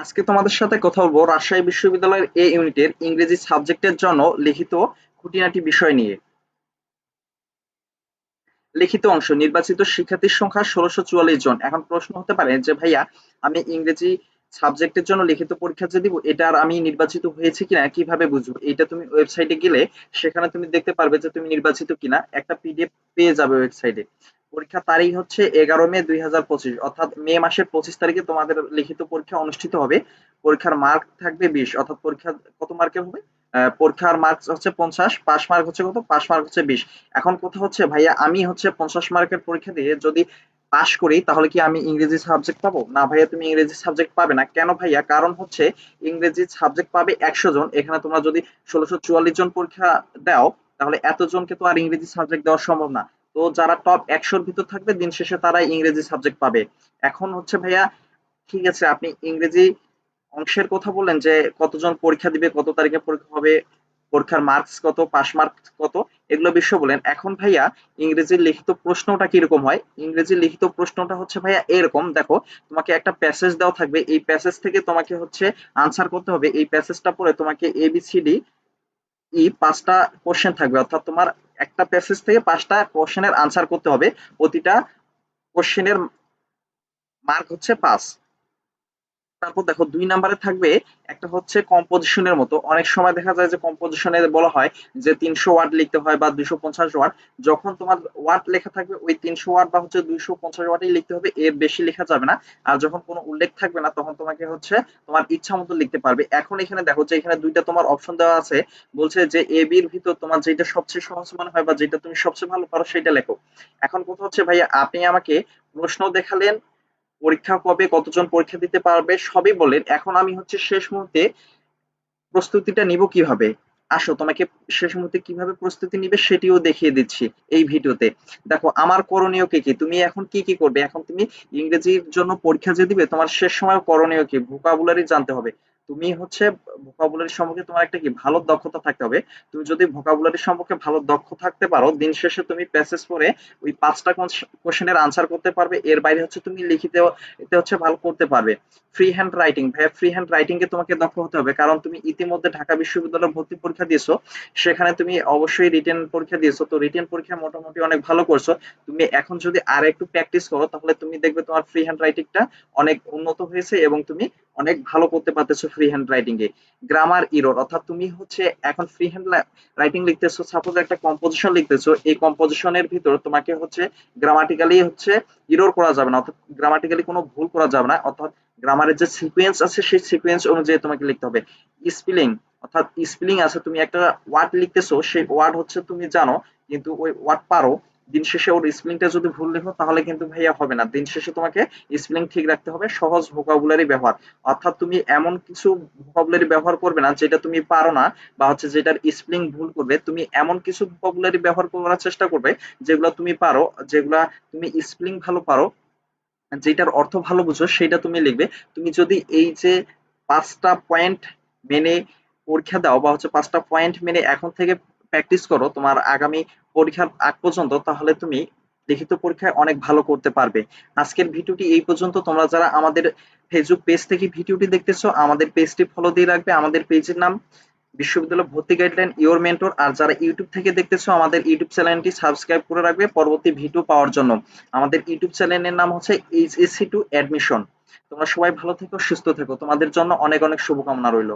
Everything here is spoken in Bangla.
আজকে তোমাদের সাথে কথা বলব রাজশাহী বিশ্ববিদ্যালয়ের এ ইউনিটের ইংরেজি সাবজেক্টের জন্য লিখিত খুঁটিনাটি বিষয় নিয়ে। লিখিত অংশ, নির্বাচিত শিক্ষার্থীর সংখ্যা ষোলোশো চুয়াল্লিশ জন। এখন প্রশ্ন হতে পারে যে, ভাইয়া, আমি ইংরেজি সাবজেক্টের জন্য লিখিত পরীক্ষা যে দিব এটার আমি নির্বাচিত হয়েছে কিনা? কীভাবে বুঝব? এটা তুমি ওয়েবসাইটে গেলে সেখানে তুমি দেখতে পারবে যে তুমি নির্বাচিত কিনা। একটা পিডিএফ পেয়ে যাবে ওয়েবসাইটে। পরীক্ষা তারিখ হচ্ছে এগারো মে দুই হাজার পঁচিশ, অর্থাৎ মে মাসের পঁচিশ তারিখে তোমাদের লিখিত পরীক্ষা অনুষ্ঠিত হবে। পরীক্ষার মার্ক থাকবে বিশ, অর্থাৎ পরীক্ষা কত মার্কের হবে? পরীক্ষার মার্কস হচ্ছে পঞ্চাশ পাস মার্ক হচ্ছে কত? পাস মার্ক হচ্ছে বিশ। এখন কথা হচ্ছে, ভাইয়া, আমি হচ্ছে পঞ্চাশ মার্কের পরীক্ষা দিয়ে যদি পাশ করি, তাহলে কি আমি ইংরেজি সাবজেক্ট পাবো? না, ভাইয়া, তুমি ইংরেজি সাবজেক্ট পাবে না। কেন, ভাইয়া? কারণ হচ্ছে ইংরেজি সাবজেক্ট পাবে একশো জন, এখানে তোমরা যদি ষোলোশো চুয়াল্লিশ জন পরীক্ষা দাও, তাহলে এতজনকে তো আর ইংরেজি সাবজেক্ট দেওয়া সম্ভব না। তো যারা টপ একশোর ভিতর থাকবে, দিন শেষে তারা ইংরেজি সাবজেক্ট পাবে। এখন হচ্ছে ভাইয়া, ঠিক আছে, আপনি ইংরেজি অংশের কথা বললেন যে কতজন পরীক্ষা দিবে, কত তারিখে পরীক্ষা হবে, পরীক্ষার মার্কস কত পাস মার্কস কত, এগুলো বিষয় বলেন। এখন ভাইয়া ইংরেজির লিখিত প্রশ্নটা কীরকম হয়? ইংরেজি লিখিত প্রশ্নটা হচ্ছে ভাইয়া এরকম, দেখো, তোমাকে একটা প্যাসেজ দেওয়া থাকবে, এই প্যাসেজ থেকে তোমাকে হচ্ছে আনসার করতে হবে, এই প্যাসেজটা পড়ে তোমাকে এবিসিডি ই পাঁচটা কোশ্চেন থাকবে, অর্থাৎ তোমার একটা প্যাসেজ থেকে পাঁচটা কোশ্চেনের আনসার করতে হবে। প্রতিটা কোশ্চেনের মার্ক হচ্ছে পাঁচ। তারপর দেখো দুই নাম্বারে থাকবে একটা হচ্ছে কম্পোজিশনের মতো। অনেক সময় দেখা যায় যে কম্পোজিশনে বলা হয় যে তিনশো ওয়ার্ড লিখতে হয় বা দুইশো পঞ্চাশ ওয়ার্ড যখন তোমার ওয়ার্ড লেখা থাকবে, ওই তিনশো ওয়ার্ড বা হচ্ছে দুইশো পঞ্চাশ ওয়ার্ডই লিখতে হবে, এর বেশি লেখা যাবে না। আর যখন কোনো উল্লেখ থাকবে না, তখন তোমাকে হচ্ছে তোমার ইচ্ছা মতো লিখতে পারবে। এখন এখানে দেখো যে এখানে দুইটা তোমার অপশন দেওয়া আছে। বলছে যে এ বির ভিতর তোমার যেটা সবচেয়ে সহজ মনে হয় বা যেটা তুমি সবচেয়ে ভালো পারো, সেটা লেখো। এখন কথা হচ্ছে, ভাইয়া, আপনি আমাকে প্রশ্ন দেখালেন পরীক্ষা কবে কতজন পরীক্ষা দিতে পারবে, সবই বলেন। এখন আমি হচ্ছে শেষ মুহূর্তে প্রস্তুতিটা নিব কীভাবে? আসো, তোমাকে শেষ মুহূর্তে কীভাবে প্রস্তুতি নিবে সেটিও দেখিয়ে দিচ্ছি এই ভিডিওতে। দেখো, আমার করণীয় কি কি? তুমি এখন কি কি করবে? এখন তুমি ইংরেজির জন্য পরীক্ষা যে দিবে, তোমার শেষ সময় করণীয় কি? ভোকাবুলারি জানতে হবে। তুমি হচ্ছে ভোকাবুলারি সম্পর্কে তোমার একটা কি ভালো দক্ষতা থাকতে হবে। তুমি যদি ভোকাবুলারি সম্পর্কে ভালো দক্ষ থাকতে পারো, দিন শেষে তুমি প্যাসেজ পড়ে ওই পাঁচটা কোশ্চেনের আনসার করতে পারবে। এর বাইরে হচ্ছে তুমি লিখিত, এতে হচ্ছে ভালো করতে পারবে। ফ্রি হ্যান্ড রাইটিং ভাইয়া ফ্রি হ্যান্ড রাইটিং এ তোমাকে দক্ষ হতে হবে। কারণ তুমি ইতিমধ্যে ঢাকা বিশ্ববিদ্যালয়ের ভর্তি পরীক্ষা দিয়েছ, সেখানে তুমি অবশ্যই রিটেন পরীক্ষা দিয়েছ। তো রিটেন পরীক্ষা মোটামুটি অনেক ভালো করছ। তুমি এখন যদি আর একটু প্র্যাকটিস করো, তাহলে তুমি দেখবে তোমার ফ্রি হ্যান্ড রাইটিংটা অনেক উন্নত হয়েছে এবং তুমি অনেক ভালো করতে পারতেছো ফ্রি হ্যান্ড রাইটিং এ গ্রামার ইরোর অর্থাৎ তুমি হচ্ছে এখন ফ্রি হ্যান্ড রাইটিং লিখতেছো সাপোজ একটা কম্পোজিশন লিখতেছো, এই কম্পোজিশনের ভিতর তোমাকে হচ্ছে গ্রামাটিক্যালি হচ্ছে ইরোর করা যাবে না, অর্থাৎ গ্রামাটিক্যালি কোনো ভুল করা যাবে না, অর্থাৎ গ্রামারের যে সিকোয়েন্স আছে, সেই সিকোয়েন্স অনুযায়ী তোমাকে লিখতে হবে। স্পেলিং অর্থাৎ স্পেলিং আছে, তুমি একটা ওয়ার্ড লিখতেছো, সেই ওয়ার্ড হচ্ছে তুমি জানো, কিন্তু ওই ওয়ার্ড পারো দিন শেষে ওর স্পেলিংটা যদি ভুল লেখো, তাহলে কিন্তু ভাইয়া হবে না। দিন শেষে তোমাকে স্পেলিং ঠিক রাখতে হবে, সহজ ভোকাবুলারি ব্যবহার। অর্থাৎ তুমি এমন কিছু ভোকাবুলারি ব্যবহার করবে না, যেটা তুমি পারো না, বা হচ্ছে যেটার স্পেলিং ভুল করবে, তুমি এমন কিছু ভোকাবুলারি ব্যবহার করার চেষ্টা করবে, যেগুলো তুমি পারো, যেগুলা তুমি স্পেলিং ভালো পারো, যেটার অর্থ ভালো বুঝো, সেটা তুমি লিখবে। তুমি যদি এই যে পাঁচটা পয়েন্ট মেনে পরীক্ষা দাও, বা হচ্ছে পাঁচটা পয়েন্ট মেনে এখন থেকে প্র্যাকটিস করো, তোমার আগামী পরীক্ষার আগ পর্যন্ত, তাহলে তুমি লিখিত পরীক্ষায় অনেক ভালো করতে পারবে। আজকের ভিডিওটি এই পর্যন্ত। তোমরা যারা আমাদের ফেসবুক পেজ থেকে ভিডিওটি দেখতেছো, আমাদের পেজটি ফলো দিয়ে রাখবে। আমাদের পেজের নাম বিশ্ববিদ্যালয় ভর্তি গাইডলাইন ইওর মেন্টর আর যারা ইউটিউব থেকে দেখতেছো, আমাদের ইউটিউব চ্যানেলটি সাবস্ক্রাইব করে রাখবে পরবর্তী ভিডিও পাওয়ার জন্য। আমাদের ইউটিউব চ্যানেলের নাম হচ্ছে এইচএসসি টু অ্যাডমিশন তোমরা সবাই ভালো থেকো, সুস্থ থেকো। তোমাদের জন্য অনেক অনেক শুভকামনা রইল।